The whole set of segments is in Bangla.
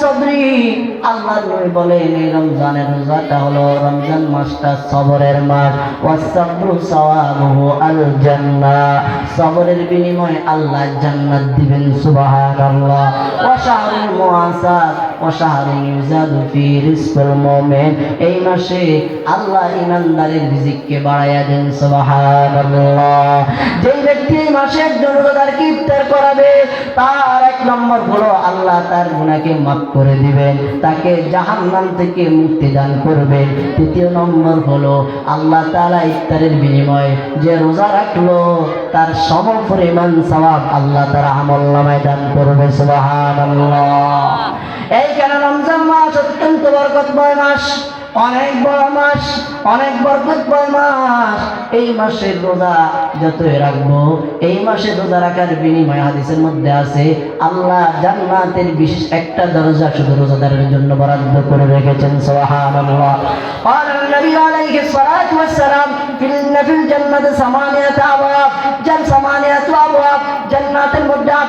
সবরি। আল্লাহ নবী বলেন, এই রমজানের রোজাটা হলো রমজান মাসটা সবরের মাস। ওয়াসাবরু সাওয়াবুহু আল জান্নাহ সবরের বিনিময়ে আল্লাহ জান্নাত দিবেন, সুবহানাল্লাহ। ওয়া শাহরুল মুআসাত ওয়া শাহরুল ইউজাদু ফি এই মাসে আল্লাহ ইমানদারের রিজিককে বাড়ায়া দেন, সুবহানাল্লাহ। যেই ব্যক্তি এই মাসে একজন রোজাদারকে ইফতার করাবে, তার এক নম্বর হলো আল্লাহ তার গুনাহকে মাফ করে দিবেন, তাকে জাহান্নাম থেকে মুক্তি দান করবেন। তৃতীয় নম্বর হলো আল্লাহ তাআলা ইফতারের বিনিময়ে যে রোজা রাখল, তার সম পরিমাণ সওয়াব আল্লাহ তার আমল নামায় দান করবে, সুবহানাল্লাহ। বরকতময় মাস অনেক বড় মাস অনেক বরকতময় মাস এই মাসের রোজা যতই রাখবো এই মাসে রোজা রাখার বিনিময় হাদিসের মধ্যে আছে আল্লাহ জান্নাতের বিশেষ একটা দরজা শুধু রোজাদারের জন্য বরাদ্দ করে রেখেছেন সুবহানাল্লাহ قال النبي عليه الصلاة والسلام في إن في الجنة ثمانية أبواب جن ثمانية أبواب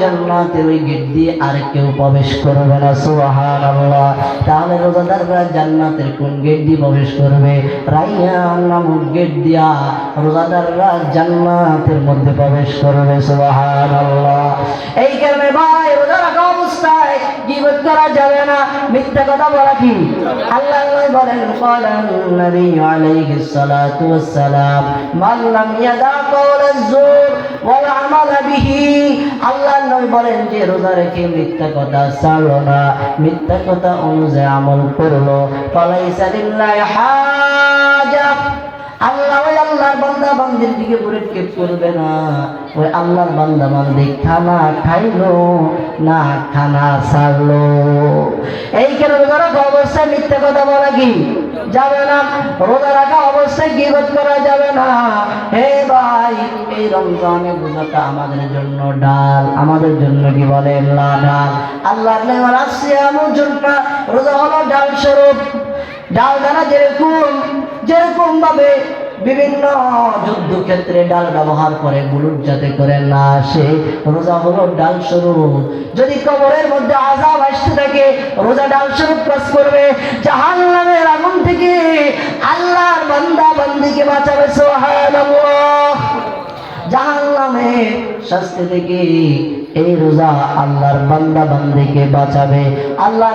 জান্নাতের ওই গেট দিয়ে আর কেউ প্রবেশ করবে না সুবাহান আল্লাহ তাহলে রোজাদাররা জান্নাতের কোন গেট দিয়ে প্রবেশ করবে? রাইয়ান নামক গেট দিয়া রোজাদাররা জান্নাতের মধ্যে প্রবেশ করবে সুবাহান আল্লাহ এই কারণে ভাই, রোজা রাখা অবস্থায় গিবত করা যাবে না। মিথ্যা কথা বলা কি? আল্লাহ বলেন বলেন নবী আলাইহিস সালাতু ওয়াস সালাম, মান লাম ইয়াদা কওলাজ জুর আল্লাহ নবী বলেন যে, রোজা রেখে মিথ্যা কথা ছাড়লো না। মিথ্যা কথা অনুযায়ী আমল করল আল্লাহ ওই আল্লাহর বান্দা বান্দির দিকে করবে না। ওই আল্লাহর বান্দা বান্দি খানা খাইলো। না খানা মিথ্যে কথা যাবে না। করা যাবে না। হে ভাই, এই আমাদের জন্য ডাল। আমাদের জন্য কি বলে? ডাল। আল্লাহ নেওয়ার আসিয়ামু জন্য রোজা হলো ডাল স্বরূপ। ডাল দ্বারা যেরকম যেরকম ভাবে বিভিন্ন যুদ্ধক্ষেত্রে ডাল ব্যবহার করে, বুলুট যাতে করে না আসে, রোজা হলো ডাল স্বরূপ। যদি কবরের মধ্যে আজাব আসতে থাকে, রোজা ডাল স্বরূপ কাজ করবে। জাহান নামের আগুন থেকে আল্লাহর বান্দা বান্দিকে বাঁচাবে সোহান জাহান শাস্তি থেকে এই রোজা আল্লাহর বান্দা বান্দিকে বাঁচাবে। আল্লাহ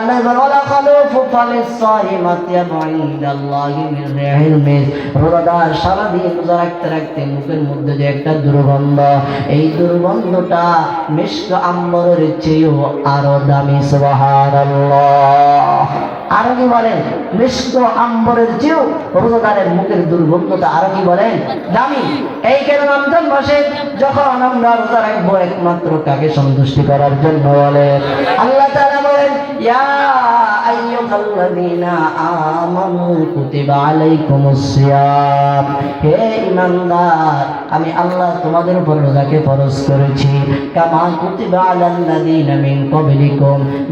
রোজাদার রোজা রাখতে রাখতে মুখের মধ্যে যে একটা দুর্গন্ধ, এই দুর্গন্ধটা মিশ্র আম্বরের চেয়েও আরও দামি, সুবহানাল্লাহ। আরও কি বলেন মিষ্ট আম্বরের চেয়েও রোজাদারের মুখের দুর্গন্ধটা আরও কি বলেন দামি। এই কেন রমজান মাসে? যখন আমরা রোজা রাখব একমাত্র কাকে সন্তুষ্টি করার জন্য বলেন আল্লাহ আমি আল্লাহ তোমাদের উপর রোজাকে ফরজ করেছি। কামা কুতিবা আলাল্লাযীনা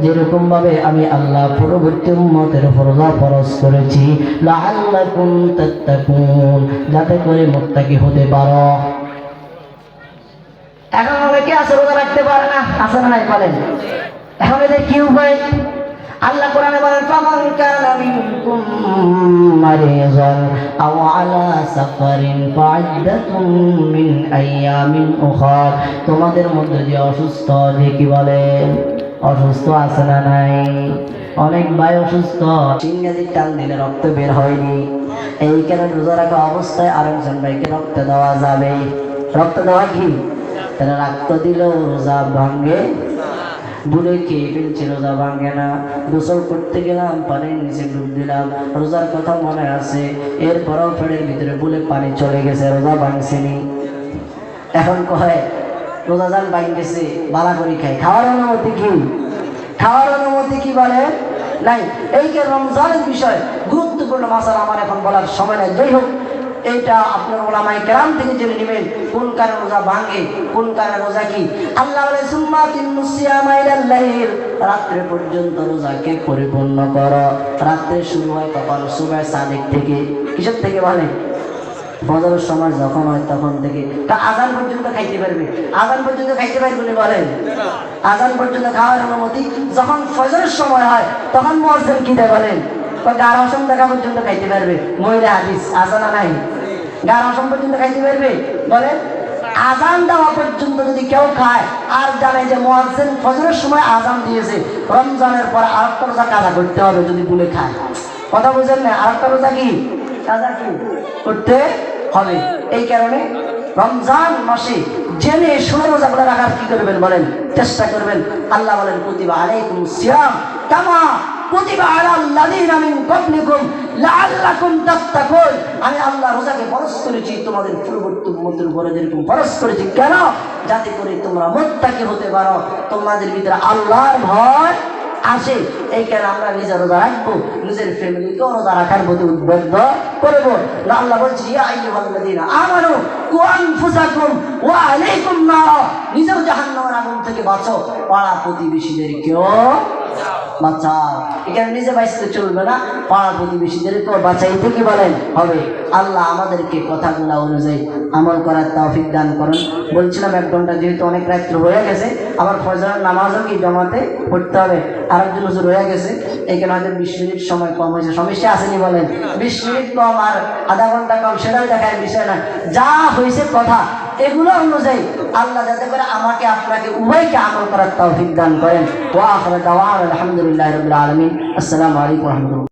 যেরকম ভাবে আমি আল্লাহ পূর্ববর্তী উম্মতের উপর রোজা ফরজ করেছি। যাতে করে মুত্তাকি হতে পারো। এখন অনেকে আছে রোজা রাখতে পারে না? আছে না নাই বলেন এদের কি উপায়? আল্লাহ কোরআনে বলেন, ফামান কানা মিনকুম মারিযান আও আলা সাফারিন মিন আইয়ামিন তোমাদের মধ্যে যে অসুস্থ, যে কি বলেন অসুস্থ আছে না নাই? অনেক ভাই অসুস্থ ইংরেজি টান দিলে রক্ত বের হয়নি। এই কারণে রোজা রাখা অবস্থায় আরেকজন ভাইকে রক্ত দেওয়া যাবে? রক্ত দেওয়া কি? তারা রক্ত দিলেও রোজা ভাঙ্গে ভুলে খেয়ে ফেলছি রোজা ভাঙে না? গোসল করতে গেলাম পানির নিচে ডুব দিলাম, রোজার কথা মনে আছে। এরপরও পেটের ভিতরে ভুলে পানি চলে গেছে, রোজা ভাঙছেনি। এখন কয় রোজাদান বাইন গেছে বালা করি খাই খাওয়ার অনুমতি কি? খাওয়ার অনুমতি কি বলে? নাই। এই যে রমজানের বিষয়, গুরুত্বপূর্ণ মাসাল আমার এখন বলার সময় নাই। যাই হোক এইটা আপনার ওলামাই কেরাম থেকে জেনে নেবেন, কোন কারণে রোজা ভাঙে, কোন কারণে রোজা কি? আল্লাহ বলে রাত্রে পর্যন্ত রোজাকে পরিপূর্ণ করো। রাত্রে শুরু হয় কখন সুবাহ সাদিক থেকে। কিসের থেকে বলে? বদরের সময় যখন হয় তখন থেকে। তা আজান পর্যন্ত খাইতে পারবে? আজান পর্যন্ত খাইতে পারবে বলে বলেন আজান পর্যন্ত খাওয়ার অনুমতি যখন ফজরের সময় হয়, তখন মহাজন কি বলেন? পর্যন্ত খাইতে পারবে? মহিলা পর্যন্ত খাইতে পারবে? বলেন আজান দেওয়া পর্যন্ত যদি কেউ খায়, আর জানে যে ফজরের সময় আজান দিয়েছে, রমজানের পর আরেকটা রোজা কাজা করতে হবে যদি বলে খায়। কথা বুঝেন না? আরেকটা রোজা কি? কাজা কি? করতে হবে। এই কারণে রমজান মাসে জেনে শুনে রোজাগুলো রাখার কি করবেন বলেন? চেষ্টা করবেন। আল্লাহ বলেন প্রতিভা আলাইকুম সিয়াম কামা প্রতিভা আলাল্লাযীনা মিন আমি আল্লাহ রোজাকে ফরজ তোমাদের পূর্ববর্তী উম্মতের উপরে ভয় আসে। এই কারণে আমরা নিজের রোজা রাখব, নিজের ফ্যামিলিকেও রোজা রাখার প্রতি উদ্বুদ্ধ করব। না, আল্লাহ বলছি, ইয়া আইয়ুহাল্লাযীনা আমানু, কু আনফুসাকুম ওয়া আলাইকুম নার। নিজেও জাহান্নামের আগুন থেকে বাঁচো পাড়া প্রতিবেশীদেরকেও বাঁচাও এখানে নিজে বাঁচতে চলবে না, পাড়া প্রতিবেশীদেরকেও বাঁচাইতে কি বলেন, হবে। আল্লাহ আমাদেরকে কথাগুলো অনুযায়ী আমল করার তৌফিক দান করুন। বলছিলাম এক ঘণ্টা যেহেতু অনেক রাত্র হয়ে গেছে, আবার ফজরের নামাজও কি জমাতে পড়তে হবে? আরেকজন হুজুর হয়ে গেছে, এখানে হয়তো বিশ মিনিট সময় কম হয়েছে, সমস্যা আসেনি বলেন? বিশ মিনিট কম আর আধা ঘণ্টা কম, সেটাও দেখার বিষয় না। যা হয়েছে কথা, এগুলো অনুযায়ী আল্লাহ যাতে করে আমাকে আপনাকে উভয়কে আমল করার তৌফিক দান করেন। ওয়া আখরা দাওয়ানা আলহামদুলিল্লাহ রাব্বিল আলামিন। আসসালামু আলাইকুম ওয়া রাহমাতুল্লাহ।